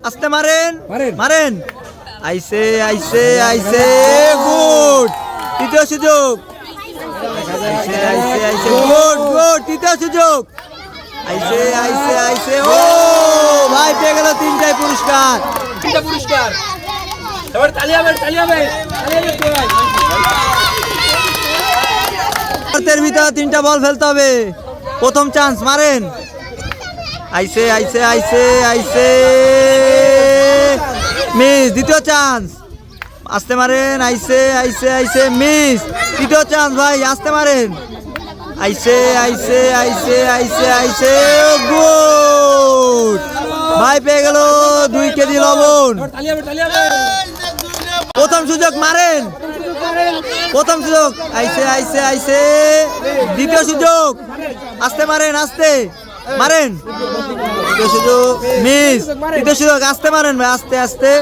আস্তে মারেন। মারেন। আইসে আইসে আইসে গুড। তৃতীয় সুযোগ। আইসে আইসে আইসে গুড গুড। তৃতীয় সুযোগ। আইসে আইসে আইসে ও ভাই পেয়ে গেল তিনটায় পুরস্কার। তিনটা পুরস্কার। এবার তালি হবে তালি হবে তো ভাই। ভারতের ভিতরে তিনটা বল ফেলতে হবে। প্রথম চান্স মারেন। আইসে আইসে আইসে আইসে। মিস, দ্বিতীয় চান্স আসতে মারেন আইসে আইসে আইসে, মিস। দ্বিতীয় চান্স ভাই, আসতে মারেন আইসে আইসে আইসে আইসে আইসে, গুড। ভাই, পেয়ে গেল দুই কেজি লবণ। প্রথম সুযোগ মারেন। প্রথম সুযোগ। আইসে আইসে আইসে। দ্বিতীয় সুযোগ। আসতে মারেন আসতে। মারেন। সুযোগ মিস তৃতীয় সুযোগ আসতে মারেন ভাই আস্তে আস্তে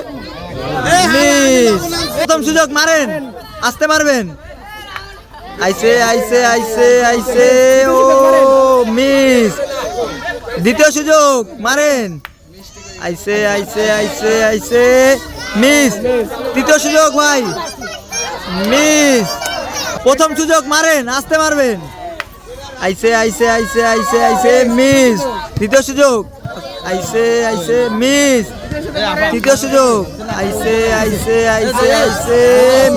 মিস প্রথম সুযোগ মারেন আসতে মারবেন আইসে আইসে আইসে আইসে ও মিস দ্বিতীয় সুযোগ মারেন আইসে আইসে আইসে আইসে মিস তৃতীয় সুযোগ ভাই মিস প্রথম সুযোগ মারেন আসতে মারবেন আইসে আইসে আইসে আইসে আইসে মিস দ্বিতীয় সুযোগ আইসে আইসে মিস। তৃতীয় সুযোগ। আইসে আইসে আইসে আইসে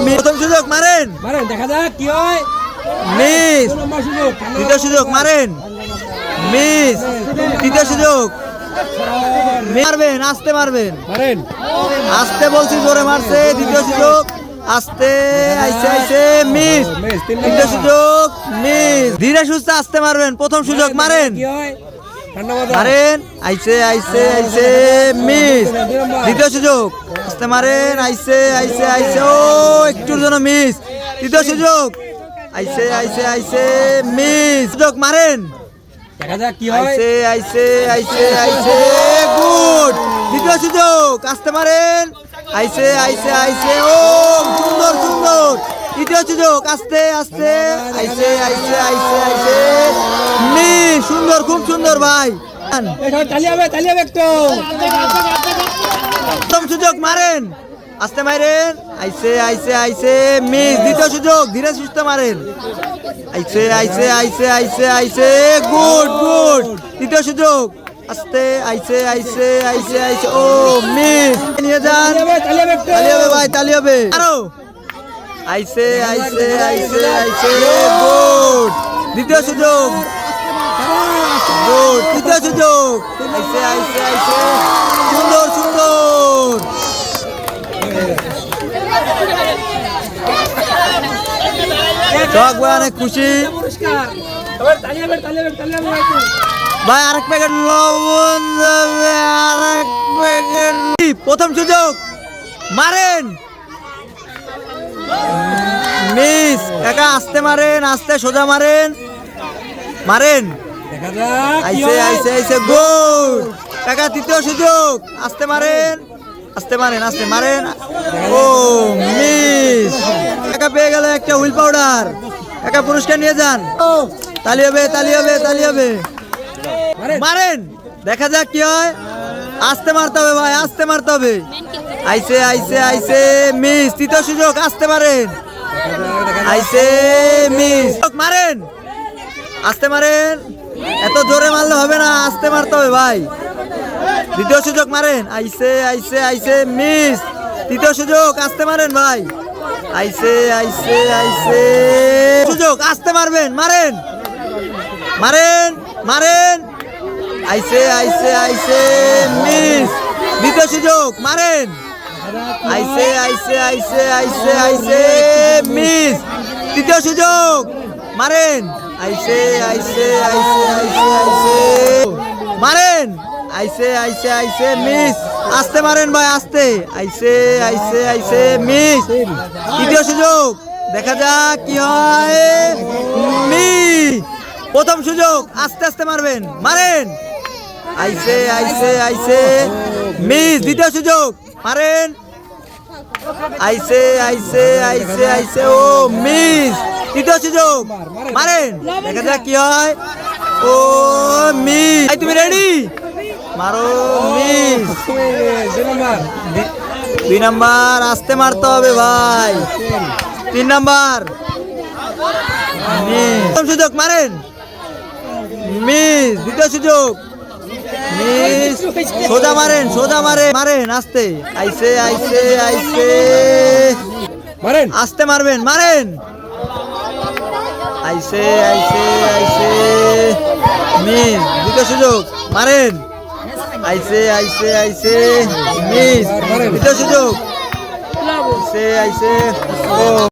মিস। প্রথম সুযোগ মারেন। মারেন দেখা যাক কি হয়। মিস। তৃতীয় সুযোগ মারেন। মিস। তৃতীয় সুযোগ। মারবেন আসতে মারবেন। মারেন। আসতে বলছি জোরে মারছে দ্বিতীয় সুযোগ। আসতে আইসে আইসে মিস। তৃতীয় সুযোগ মিস। ধীরে সুস্থে আসতে মারবেন প্রথম সুযোগ মারেন। হয়। মারেন আইসে আইসে আইসে মিস। দ্বিতীয় সুযোগ। আসতে মারেন আইসে আইসে আইসে ও একটুর জন্য মিস। তৃতীয় সুযোগ। আইসে আইসে আইসে মিস। সুযোগ মারেন। দেখা যাক কি হয়। আইসে আইসে আইসে আইসে গুড দ্বিতীয় সুযোগ আসতে পারেন আইসে আইসে আইসে ও সুন্দর সুন্দর তৃতীয় সুযোগ আস্তে আস্তে আইসে আইসে আইসে আইসে মি সুন্দর খুব সুন্দর ভাই প্রথম সুযোগ মারেন আসতে মারেন আইসে আইসে আইসে মিস দ্বিতীয় সুযোগ ধীরে সুস্থ মারেন আইসে আইসে আইসে আইসে আইসে গুড গুড তৃতীয় সুযোগ আস্তে আইসে আইসে আইসে আইসে ও মিস নিয়ে যান। তালি হবে ভাই তালি হবে আরও। আইসে আইসে আইসে আইসে গুড। দ্বিতীয় সুযোগ। গুড। তৃতীয় সুযোগ। আইসে আইসে আইসে সুন্দর সুন্দর। চক অনেক খুশি। পুরস্কার ভাই আরেক প্যাকেট লবণ যাবে আরেক প্যাকেট প্রথম সুযোগ। মারেন। মিস কাকা আস্তে মারেন আস্তে সোজা মারেন। মারেন। আইসে আইসে আইসে গুড কাকা তৃতীয় সুযোগ। আস্তে মারেন। আস্তে মারেন আস্তে মারেন। ও মিস। কাকা পেয়ে গেল একটা হুইল পাউডার। একা পুরস্কার নিয়ে যান। তালি হবে তালি হবে তালি হবে। মারেন। দেখা যাক কি হয়। আসতে মারতে হবে ভাই, আসতে মারতে হবে। আইসে আইসে আইসে, মিস। তৃতীয় সুযোগ, আসতে পারেন। আইসে, মিস। মারেন। আসতে মারেন। এত জোরে মারলে হবে না, আসতে মারতে হবে ভাই। দ্বিতীয় সুযোগ মারেন। আইসে আইসে আইসে, মিস। তৃতীয় সুযোগ, আসতে মারেন ভাই। আইসে আইসে আইসে। সুযোগ, আসতে মারবেন। মারেন। মারেন। মারেন আইসে আইসে আইসে মিস দ্বিতীয় সুযোগ মারেন আইসে আইসে আইসে আইসে আইসে মিস তৃতীয় সুযোগ মারেন আইসে আইসে আইসে আইসে আইসে মারেন আইসে আইসে আইসে মিস আস্তে মারেন ভাই আস্তে আইসে আইসে আইসে মিস তৃতীয় সুযোগ দেখা যাক কি হয় মিস প্রথম সুযোগ, আস্তে আস্তে মারবেন। মারেন। আইসে আইসে আইসে। মিস, দ্বিতীয় সুযোগ। মারেন। আইসে আইসে আইসে আইসে। ও, মিস তৃতীয় সুযোগ। মারেন। দেখা যাক কি হয়। ও, মিস। এই তুমি রেডি মারো, মিস। দুই নাম্বার, আসতে মারতে হবে ভাই। তিন নাম্বার। প্রথম সুযোগ, মারেন। মিস দ্বিতীয় সুযোগ। মিস সোজা মারেন সোজা মারেন মারেন আস্তে। আইসে আইসে আইসে। মারেন। আস্তে মারবেন মারেন। আইসে আইসে আইসে। মিস দ্বিতীয় সুযোগ মারেন। আইসে আইসে আইসে। মিস দ্বিতীয় সুযোগ। আইসে আইসে। ও।